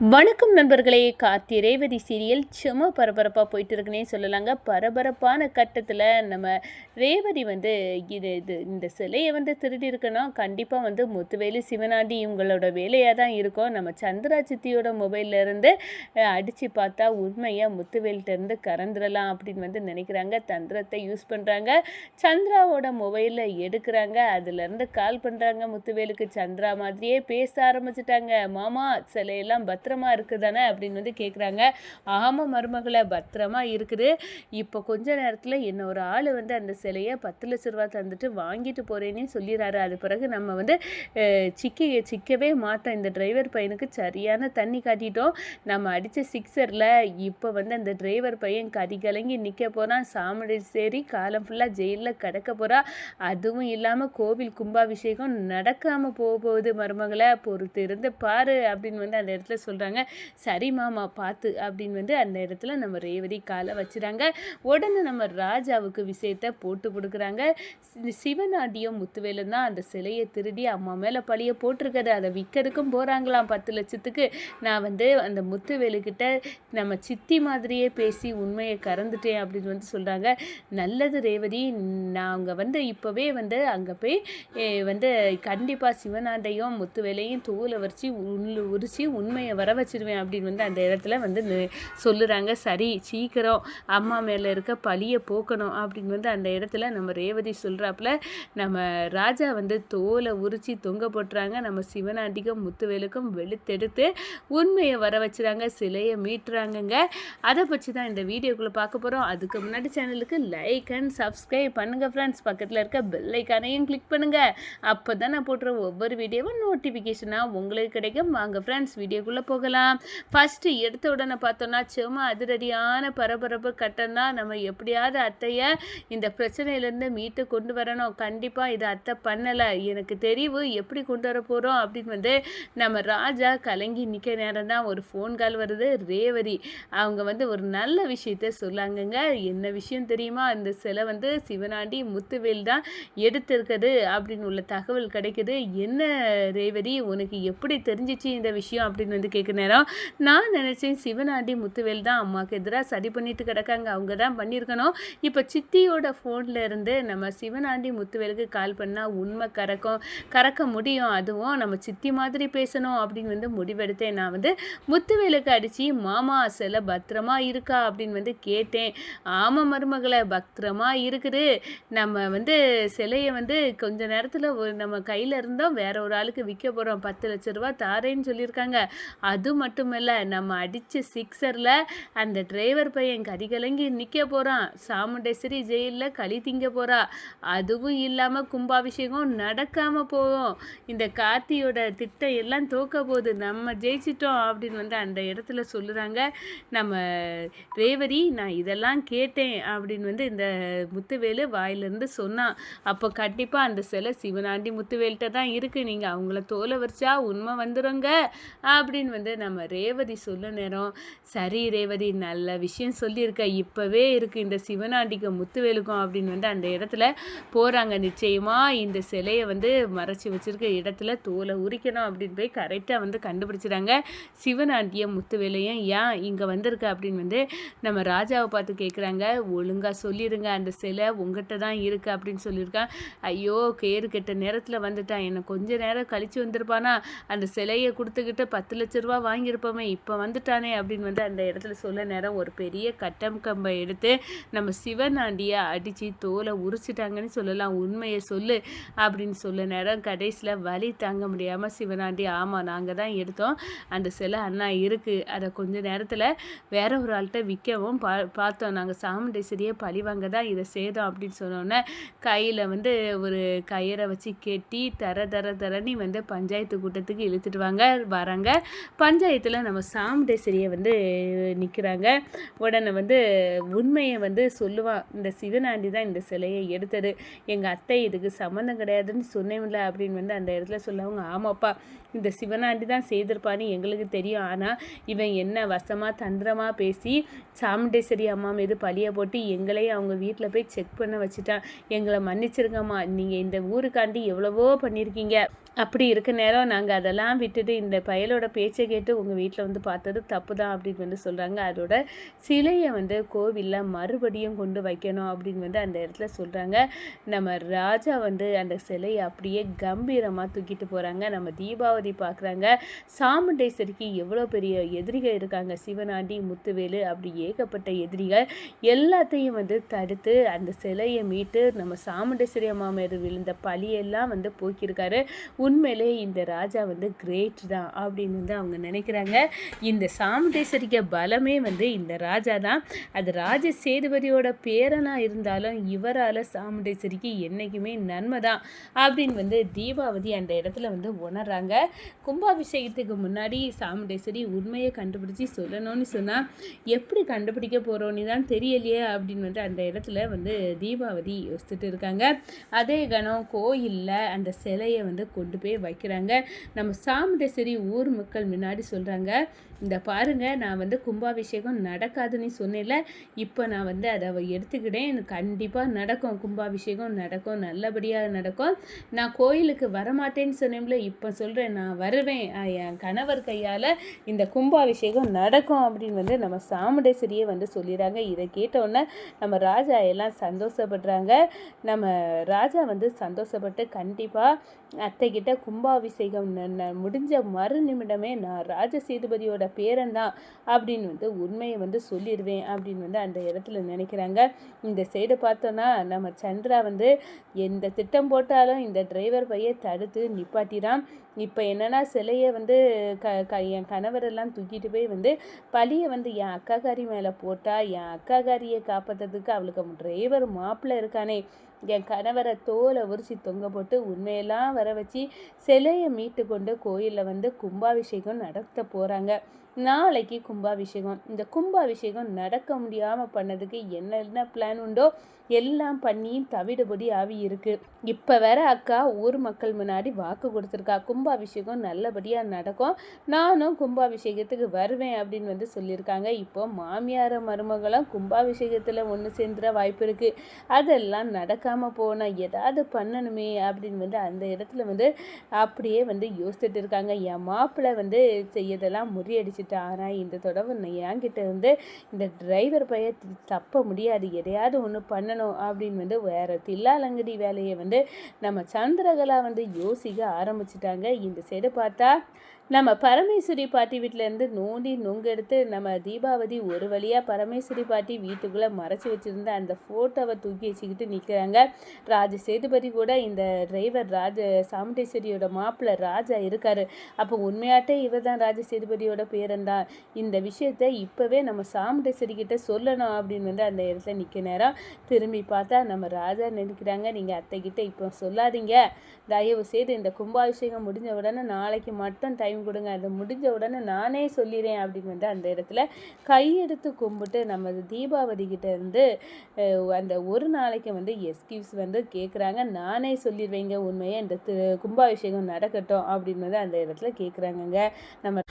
வணக்கம் நண்பர்களே. கார்த்தி ரேவதி சீரியல் சும்மா பரபரப்பாக போயிட்டு இருக்குன்னே சொல்லலாங்க. பரபரப்பான கட்டத்தில் நம்ம ரேவதி வந்து இது இது இந்த சிலையை வந்து திருடி இருக்கணும் கண்டிப்பாக வந்து முத்துவேலு சிவனாண்டி இவங்களோட வேலையாக தான் இருக்கும். நம்ம சந்திரா சித்தியோட மொபைல்ல இருந்து அடித்து பார்த்தா உண்மையாக முத்துவேலிட்டேருந்து கறந்துடலாம் அப்படின்னு வந்து நினைக்கிறாங்க. தந்திரத்தை யூஸ் பண்ணுறாங்க சந்திராவோட மொபைலில் எடுக்கிறாங்க. அதுலேருந்து கால் பண்ணுறாங்க முத்துவேலுக்கு. சந்திரா மாதிரியே பேச ஆரம்பிச்சிட்டாங்க. மாமா சிலையெல்லாம் பத் பத்திரமா இருக்குதானே அப்படின்னு வந்து கேட்குறாங்க ஆமாம் மருமகளை பத்திரமா இருக்குது. இப்போ கொஞ்ச நேரத்தில் என்ன ஒரு ஆள் வந்து அந்த சிலையை பத்து லட்ச ரூபா தந்துட்டு வாங்கிட்டு போகிறேன்னே சொல்லிடுறாரு அது பிறகு நம்ம வந்து சிக்கி சிக்கவே மாட்டோம். இந்த டிரைவர் பையனுக்கு சரியான தண்ணி காட்டிட்டோம். நம்ம அடித்த சிக்ஸரில் இப்போ வந்து அந்த டிரைவர் பையன் கதி கலங்கி நிற்க போகிறான் சாமடி சேரி காலம் ஃபுல்லாக ஜெயிலில் கிடக்க போகிறா அதுவும் இல்லாமல் கோவில் கும்பாபிஷேகம் நடக்காமல் போக போகுது மருமகளை. பொறுத்து இருந்து பாரு அப்படின்னு வந்து அந்த இடத்துல சொல்கிறாங்க சரி மாமா பார்த்து அப்படின்னு வந்து அந்த இடத்துல நம்ம ரேவதி காலை வச்சுறாங்க. உடனே நம்ம ராஜாவுக்கு விஷயத்த போட்டு கொடுக்குறாங்க. சி- சிவனாண்டியும் முத்துவேலும் தான் அந்த சிலையை திருடி அம்மா மேலே பழிய போட்டிருக்கிறது அதை விற்கிறதுக்கும் போகிறாங்களாம் பத்து லட்சத்துக்கு. நான் வந்து அந்த முத்துவேலுக்கிட்ட நம்ம சித்தி மாதிரியே பேசி உண்மையை கறந்துட்டேன் அப்படின்னு வந்து சொல்கிறாங்க நல்லது ரேவதி நாங்கள் வந்து இப்போவே வந்து அங்கே போய் வந்து கண்டிப்பாக சிவனாண்டையும் முத்துவேலையும் தூளை வரிச்சு உள்ள உரிச்சு உண்மையை வர வச்சிருவேன் அப்படின்னு வந்து அந்த இடத்துல வந்து சொல்லுறாங்க. சரி சீக்கிரம் அம்மா மேலே இருக்க பழியை போக்கணும் அப்படின்னு வந்து அந்த இடத்துல நம்ம ரேவதி சொல்கிறாப்புல நம்ம ராஜா வந்து தோலை உரிச்சு தொங்க போட்டுறாங்க. நம்ம சிவனாண்டிக்கும் முத்துவேலுக்கும் வெளுத்தெடுத்து உண்மையை வர வச்சுறாங்க. சிலையை மீட்டுறாங்கங்க. அதை பற்றி தான் இந்த வீடியோக்குள்ளே பார்க்க போகிறோம் அதுக்கு முன்னாடி சேனலுக்கு லைக் அண்ட் சப்ஸ்கிரைப் பண்ணுங்கள் ஃப்ரெண்ட்ஸ் பக்கத்தில் இருக்க பெல்லைக்கானையும் கிளிக் பண்ணுங்கள் அப்போ தான் நான் போட்டுற ஒவ்வொரு வீடியோவும் நோட்டிஃபிகேஷனாக உங்களுக்கு கிடைக்கும். வாங்க ஃப்ரெண்ட்ஸ் வீடியோக்குள்ளே போகலாம். ஃபஸ்ட்டு எடுத்த உடனே பார்த்தோன்னா சும்மா அதிரடியான பரபரப்பு கட்டம் தான் நம்ம எப்படியாவது அத்தையை இந்த பிரச்சனையிலேருந்து மீட்டு கொண்டு வரணும். கண்டிப்பாக இதை அத்தை பண்ணலை. எனக்கு தெரிவு எப்படி கொண்டு வர போகிறோம் அப்படின்னு வந்து நம்ம ராஜா கலங்கி நிற்க நேரம் தான் ஒரு ஃபோன் கால் வருது. ரேவதி அவங்க வந்து ஒரு நல்ல விஷயத்த சொல்லாங்கங்க. என்ன விஷயம் தெரியுமா? அந்த சிலை வந்து சிவனாண்டி முத்துவேல் தான் எடுத்திருக்குது அப்படின்னு உள்ள தகவல் கிடைக்குது. என்ன ரேவதி உனக்கு எப்படி தெரிஞ்சிச்சு இந்த விஷயம் அப்படின்னு வந்து கேட்க நேரம். நான் நினச்சேன் சிவனாண்டி முத்துவேல் தான் அம்மாவுக்கு எதிராக சரி பண்ணிட்டு கிடக்காங்க. அவங்க தான் பண்ணியிருக்கணும். இப்போ சித்தியோட ஃபோனில் இருந்து நம்ம சிவனாண்டி முத்துவேலுக்கு கால் பண்ணால் உண்மை கறக்கும் கறக்க முடியும். அதுவும் நம்ம சித்தி மாதிரி பேசணும் அப்படின்னு வந்து முடிவெடுத்தேன். நான் வந்து முத்துவேலுக்கு அடித்து மாமா சிலை பத்திரமா இருக்கா? அப்படின்னு வந்து கேட்டேன். ஆமாம் மருமகளை பத்திரமா இருக்குது. நம்ம வந்து சிலையை வந்து கொஞ்ச நேரத்தில் நம்ம கையில் இருந்தோம். வேற ஒரு ஆளுக்கு விற்க போகிறோம் பத்து லட்ச ரூபா தாரேன்னு சொல்லியிருக்காங்க. அது மட்டுமல்ல நம்ம அடித்த சிக்ஸரில் அந்த டிரைவர் பையன் கதிகலங்கி நிற்க போகிறான் சாமுண்டேஸ்வரி ஜெயிலில் களி திங்க போகிறா அதுவும் இல்லாமல் கும்பாபிஷேகம் நடக்காமல் போகும். இந்த கார்த்தியோட திட்டம் எல்லாம் தோக்க போகுது. நம்ம ஜெயிச்சிட்டோம் அப்படின்னு வந்து அந்த இடத்துல சொல்லுறாங்க. நம்ம ரேவதி நான் இதெல்லாம் கேட்டேன். அப்படின்னு வந்து இந்த முத்துவேலு வாயிலிருந்து சொன்னான். அப்போ கண்டிப்பாக அந்த சிலை சிவனாண்டி முத்துவேல்கிட்ட தான் இருக்குது நீங்கள் அவங்கள தோலை வரிச்சா உண்மை வந்துருங்க அப்படின்னு வந்து வந்து நம்ம ரேவதி சொல்ல நேரம் சரி ரேவதி நல்ல விஷயம் சொல்லியிருக்க இப்போவே இருக்குது இந்த சிவனாண்டிக்கும் முத்துவேலுக்கும் அப்படின்னு வந்து அந்த இடத்துல போகிறாங்க நிச்சயமாக இந்த சிலையை வந்து மறைச்சி வச்சிருக்க இடத்துல தோலை உரிக்கணும் அப்படின்னு போய் கரெக்டாக வந்து கண்டுபிடிச்சிட்டாங்க சிவனாண்டியும் முத்துவேலையும். ஏன் இங்கே வந்திருக்க அப்படின்னு வந்து நம்ம ராஜாவை பார்த்து கேட்குறாங்க ஒழுங்காக சொல்லிடுங்க அந்த சிலை உங்ககிட்ட தான் இருக்குது அப்படின்னு சொல்லியிருக்கான் ஐயோ கேரு கெட்ட நேரத்தில் வந்துட்டான் என்னை கொஞ்ச நேரம் கழித்து வந்திருப்பானா? அந்த சிலையை கொடுத்துக்கிட்டு பத்து லட்ச ரூபா வாங்கியிருப்போமே இப்போ வந்துட்டானே அப்படின்னு வந்து அந்த இடத்துல சொல்ல நேரம் ஒரு பெரிய கட்டம் கம்பை எடுத்து நம்ம சிவனாண்டியை அடித்து தோலை உரிச்சிட்டாங்கன்னு சொல்லலாம் உண்மையை சொல்லு அப்படின்னு சொல்ல நேரம் கடைசியில் வலி தாங்க முடியாமல் சிவனாண்டி ஆமாம் நாங்கள் தான் எடுத்தோம். அந்த சிலை அண்ணா இருக்குது அதை கொஞ்ச நேரத்தில் வேற ஒரு ஆள்கிட்ட விற்கவும் பா பார்த்தோம். நாங்கள் சாமுண்டேஸ்வரியை பழி வாங்க தான் இதை செய்தோம். அப்படின்னு சொன்னோன்னே கையில் வந்து ஒரு கயிறை வச்சு கெட்டி தர தர தரணி வந்து பஞ்சாயத்து கூட்டத்துக்கு இழுத்துட்டு வாங்க வராங்க. பஞ்சாயத்தில் நம்ம சாமுண்டேஸ்வரியை வந்து நிற்கிறாங்க உடனே வந்து உண்மையை வந்து சொல்லுவான் இந்த சிவனாண்டி தான் இந்த சிலையை எடுத்தது. எங்கள் அத்தை இதுக்கு சம்மந்தம் கிடையாதுன்னு சொன்னேன்ல அப்படின்னு வந்து அந்த இடத்துல சொல்லவங்க. ஆமாப்பா இந்த சிவனாண்டி தான் செய்திருப்பான்னு எங்களுக்கு தெரியும். ஆனால் இவன் என்ன வசமாக தந்திரமாக பேசி சாமுண்டேஸ்வரி அம்மா மீது பழிய போட்டு எங்களையும் அவங்க வீட்டில் போய் செக் பண்ண வச்சுட்டான். எங்களை மன்னிச்சிருங்கம்மா. நீங்கள் இந்த ஊருக்காண்டி எவ்வளவோ பண்ணியிருக்கீங்க அப்படி இருக்க நேரம் நாங்கள் அதெல்லாம் விட்டுட்டு இந்த பயலோட பேச்சை கேட்டு உங்கள் வீட்டில் வந்து பார்த்தது தப்பு தான் அப்படின்னு வந்து சொல்கிறாங்க அதோட சிலையை வந்து கோவிலில் மறுபடியும் கொண்டு வைக்கணும் அப்படின்னு வந்து அந்த இடத்துல சொல்கிறாங்க நம்ம ராஜா வந்து அந்த சிலையை அப்படியே கம்பீரமாக தூக்கிட்டு போகிறாங்க நம்ம தீபாவளி பார்க்குறாங்க சாமுண்டேஸ்வரிக்கு எவ்வளோ பெரிய எதிரிகள் இருக்காங்க. சிவனாண்டி முத்துவேலு அப்படி ஏகப்பட்ட எதிரிகள். எல்லாத்தையும் வந்து தடுத்து அந்த சிலையை மீட்டு நம்ம சாமுண்டேஸ்வரி அம்மா மேலே விழுந்த பழியெல்லாம் வந்து போக்கியிருக்காரு. உண்மையிலே இந்த ராஜா வந்து கிரேட் தான் அப்படின்னு வந்து அவங்க நினைக்கிறாங்க. இந்த சாமுண்டேஸ்வரிக்க பலமே வந்து இந்த ராஜா தான். அது ராஜ சேதுபதியோட பேரனாக இருந்தாலும் இவரால் சாமுண்டேஸ்வரிக்கு என்றைக்குமே நன்மை தான் அப்படின்னு வந்து தீபாவதி அந்த இடத்துல வந்து உணர்றாங்க. கும்பாபிஷேகத்துக்கு முன்னாடி சாமுண்டேஸ்வரி உண்மையை கண்டுபிடிச்சி சொல்லணும்னு சொன்னால் எப்படி கண்டுபிடிக்க போகிறோன்னு தான் தெரியலையே அப்படின்னு வந்து அந்த இடத்துல வந்து தீபாவதி யோசிச்சுட்டு இருக்காங்க. அதே கணம் கோயிலில் அந்த சிலையை வந்து கொண்டு கொண்டு போய் வைக்கிறாங்க. நம்ம சாமுண்டேஸ்வரி ஊர் மக்கள் முன்னாடி சொல்கிறாங்க இந்த பாருங்க நான் வந்து கும்பாபிஷேகம் நடக்காதுன்னு சொன்னேன்ல இப்போ நான் வந்து அதை எடுத்துக்கிட்டேன். கண்டிப்பாக நடக்கும். கும்பாபிஷேகம் நடக்கும். நல்லபடியாக நடக்கும். நான் கோயிலுக்கு வரமாட்டேன்னு சொன்னேன்ல இப்போ சொல்கிறேன் நான் வருவேன். என் கணவர் கையால் இந்த கும்பாபிஷேகம் நடக்கும் அப்படின்னு வந்து நம்ம சாமுண்டேஸ்வரியே வந்து சொல்லிடுறாங்க. இதை கேட்டோன்னே நம்ம ராஜா எல்லாம் சந்தோஷப்படுறாங்க. நம்ம ராஜா வந்து சந்தோஷப்பட்டு கண்டிப்பாக அத்தைக்கிட்ட கும்பாபிஷேகம் முடிஞ்ச மறு நிமிடமே நான் ராஜசேதுபதியோட பேரன்தான் அப்படின்னு வந்து உண்மையை வந்து சொல்லிடுவேன் அப்படின்னு வந்து அந்த இடத்துல நினைக்கிறாங்க. இந்த சைடு பார்த்தோன்னா நம்ம சந்திரா வந்து எந்த திட்டம் போட்டாலும் இந்த டிரைவர் பையை தடுத்து நிப்பாட்டிடான் இப்போ என்னென்னா சிலையை வந்து க க என் கணவரெல்லாம் தூக்கிட்டு போய் வந்து பழியை வந்து என் அக்காக்காரி மேலே போட்டால் என் அக்காக்காரியை காப்பாற்றுறதுக்கு அவளுக்கு டிரைவர் மாப்பிள்ளை இருக்கானே. என் கணவரை தோலை உரிச்சி தொங்க போட்டு உண்மையெல்லாம் வர வச்சு சிலையை மீட்டு கொண்டு கோயிலில் வந்து கும்பாபிஷேகம் நடத்த போகிறாங்க நாளைக்கு கும்பாபிஷேகம். இந்த கும்பாபிஷேகம் நடக்க முடியாமல் பண்ணதுக்கு என்னென்ன பிளான் உண்டோ எல்லாம் பண்ணி தவிடுபடி ஆவி இருக்குது இப்போ வேற அக்கா ஊர் மக்கள் முன்னாடி வாக்கு கொடுத்துருக்கா. கும்பாபிஷேகம் நல்லபடியாக நடக்கும். நானும் கும்பாபிஷேகத்துக்கு வருவேன் அப்படின்னு வந்து சொல்லியிருக்காங்க. இப்போ மாமியார மருமகளும் கும்பாபிஷேகத்தில் ஒன்று சேர்ந்துற வாய்ப்பு இருக்குது அதெல்லாம் இல்லாமல் போனால் ஏதாவது பண்ணணுமே அப்படின்னு வந்து அந்த இடத்துல வந்து அப்படியே வந்து யோசிச்சுட்டு இருக்காங்க. என் மாப்பிள்ளை வந்து செய்யதெல்லாம் முறியடிச்சிட்டா. ஆனால் இந்த தொடர்பு என்கிட்ட வந்து இந்த டிரைவர் பைய தப்ப முடியாது. எதையாவது ஒன்று பண்ணணும் அப்படின்னு வந்து வேறு தில்லாலங்கடி வேலையை வந்து நம்ம சந்திரகலா வந்து யோசிக்க ஆரம்பிச்சிட்டாங்க. இந்த சைடு பார்த்தா நம்ம பரமேஸ்வரி பாட்டி வீட்டிலேருந்து நோண்டி நொங்கெடுத்து நம்ம தீபாவதி ஒரு வழியாக பரமேஸ்வரி பாட்டி வீட்டுக்குள்ளே மறைச்சி வச்சுருந்த அந்த ஃபோட்டோவை தூக்கி வச்சுக்கிட்டு நிற்கிறாங்க ராஜ சேதுபதி கூட இந்த டிரைவர் ராஜ சாமுண்டேஸ்வரியோட மாப்பிள்ளை ராஜா இருக்கார். அப்போ உண்மையாட்டே இவர் தான் ராஜ சேதுபதியோட பேரன்தான். இந்த விஷயத்தை இப்போவே நம்ம சாமுண்டேஸ்வரி கிட்ட சொல்லணும் அப்படின்னு வந்து அந்த இடத்துல நிற்க நேரம். திரும்பி பார்த்தா நம்ம ராஜா நினைக்கிறாங்க. நீங்கள் அத்தைக்கிட்ட இப்போ சொல்லாதீங்க. தயவு செய்து இந்த கும்பாபிஷேகம் முடிஞ்ச உடனே நாளைக்கு மட்டும் டைம் கொடுங்க. அது முடிஞ்ச உடனே நானே சொல்லிடுறேன் அப்படின்னு வந்து அந்த இடத்துல கையெடுத்து கும்பிட்டு நம்ம தீபாவதி கிட்ட இருந்து அந்த ஒரு நாளைக்கு வந்து எஸ் எக்ஸ்கியூஸ் வந்து கேட்குறாங்க நானே சொல்லிடுவேங்க உண்மையை இந்த கும்பாபிஷேகம் நடக்கட்டும் அப்படின்னு வந்து அந்த இடத்துல கேட்குறாங்கங்க நம்ம